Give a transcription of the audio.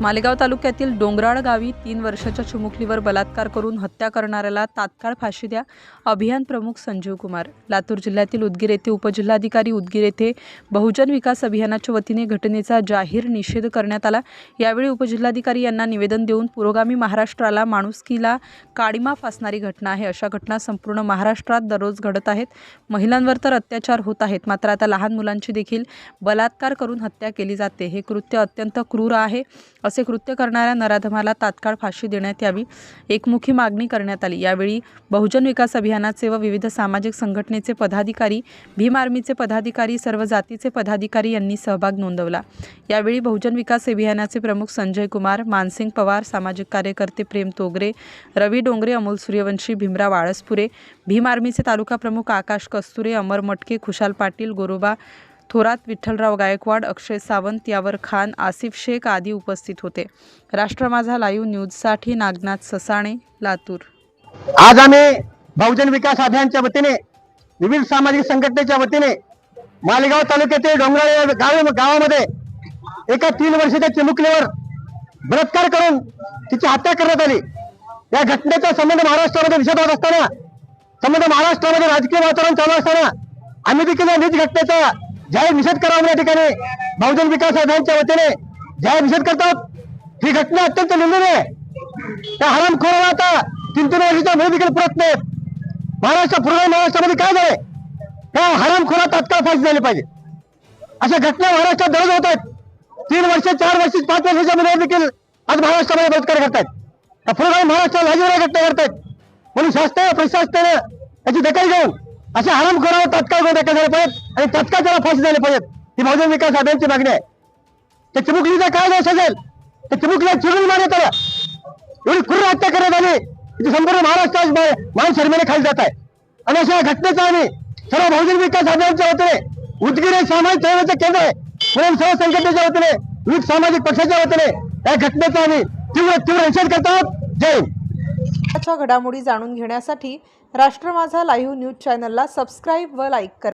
मालेगाव तालुक्यातील डोंगराळ गावी तीन वर्षाच्या चिमुकलीवर बलात्कार करून हत्या करणाऱ्याला तात्काळ फाशी द्या. अभियान प्रमुख संजीव कुमार. लातूर जिल्ह्यातील उदगीर येथे उपजिल्हाधिकारी उदगीर येथे बहुजन विकास अभियानाच्या वतीने घटनेचा जाहीर निषेध करण्यात आला. यावेळी उपजिल्हाधिकारी यांना निवेदन देऊन पुरोगामी महाराष्ट्राला माणुसकीला काळीमा फासणारी घटना आहे. अशा घटना संपूर्ण महाराष्ट्रात दररोज घडत आहेत. महिलांवर तर अत्याचार होत आहेत. मात्र आता लहान मुलांची देखील बलात्कार करून हत्या केली जाते. हे कृत्य अत्यंत क्रूर आहे. असे कृत्य करणाऱ्या नराधमाला तात्काळ फाशी देण्यात यावी. एकमुखी मागणी करण्यात आली. यावेळी बहुजन विकास अभियानाचे व विविध सामाजिक संघटनेचे पदाधिकारी भीम आर्मीचे पदाधिकारी सर्व जातीचे पदाधिकारी यांनी सहभाग नोंदवला. यावेळी बहुजन विकास अभियानाचे प्रमुख संजय कुमार मानसिंग पवार सामाजिक कार्यकर्ते प्रेम तोगरे रवी डोंगरे अमोल सूर्यवंशी भीमराव आळसपुरे भीम आर्मीचे तालुका प्रमुख आकाश कस्तुरे अमर मटके खुशाल पाटील गोरोबा थोरात विठ्ठलराव गायकवाड अक्षय सावंत यावर खान आसिफ शेख आदी उपस्थित होते. राष्ट्र माझा लाईव्ह न्यूजसाठी नागनाथ ससाणे लातूर. आज आम्ही बहुजन विकास अभियानच्या वतीने विविध सामाजिक संघटनेच्या वतीने मालेगाव तालुक्यातील डोंगराळ गाव गावामध्ये एका तीन वर्षाच्या चिमुकलीवर बलात्कार करून तिची हत्या करण्यात आली. या घटनेचा संबंध महाराष्ट्रामध्ये दिसत होत असताना संबंध महाराष्ट्रामध्ये राजकीय वातावरण चालू असताना आम्ही देखील या नीच घटनेचा जाहीर निषेध करावा या ठिकाणी बहुजन विकास आघाडीच्या वतीने जाहीर निषेध करतात ही घटना अत्यंत निंदनीय आहे. त्या हरामखोराला आता तीन तीन वर्षाच्या मुली देखील पुरत नाहीत. महाराष्ट्र पूर्ण महाराष्ट्रामध्ये काय झाले त्या हरामखोरा तात्काळ फाशी झाली पाहिजे. अशा घटना महाराष्ट्रात दररोज होत आहेत. तीन वर्ष चार वर्ष पाच वर्षाच्या मुली देखील आज महाराष्ट्रामध्ये बलात्कार करतायत त्या पूर्ण महाराष्ट्रात लाजीवाल्या घटना करतायत म्हणून शास्त्र प्रशासनानं याची दखल घेऊन अशा हरामखोरावर तात्काळ गुन्हे दाखल झाले पाहिजेत आणि तत्काळ त्याला फाशी झाली पाहिजेत. ही बहुजन विकास आघाडीची मागणी आहे. त्या चिमुकलीचा काय दोष असेल? त्या चिमुकलीला चिरून मारे त्याला. एवढी क्रूर हत्या करण्यात आली. संपूर्ण महाराष्ट्रात मान शर्मेने खाली जात आहे. आणि अशा घटनेचा आम्ही सर्व बहुजन विकास आघाडीच्या वतीने उदगीर सामाजिक चळवळीचं केंद्र आहे. म्हणून सर्व संघटनेच्या वतीने विविध सामाजिक पक्षाच्या वतीने या घटनेचा आम्ही तीव्र तीव्र निषेध करत आहोत जय घडामोडी जाणून घेण्यासाठी राष्ट्र माझा लाईव्ह न्यूज चॅनलला सबस्क्राईब व लाईक करा.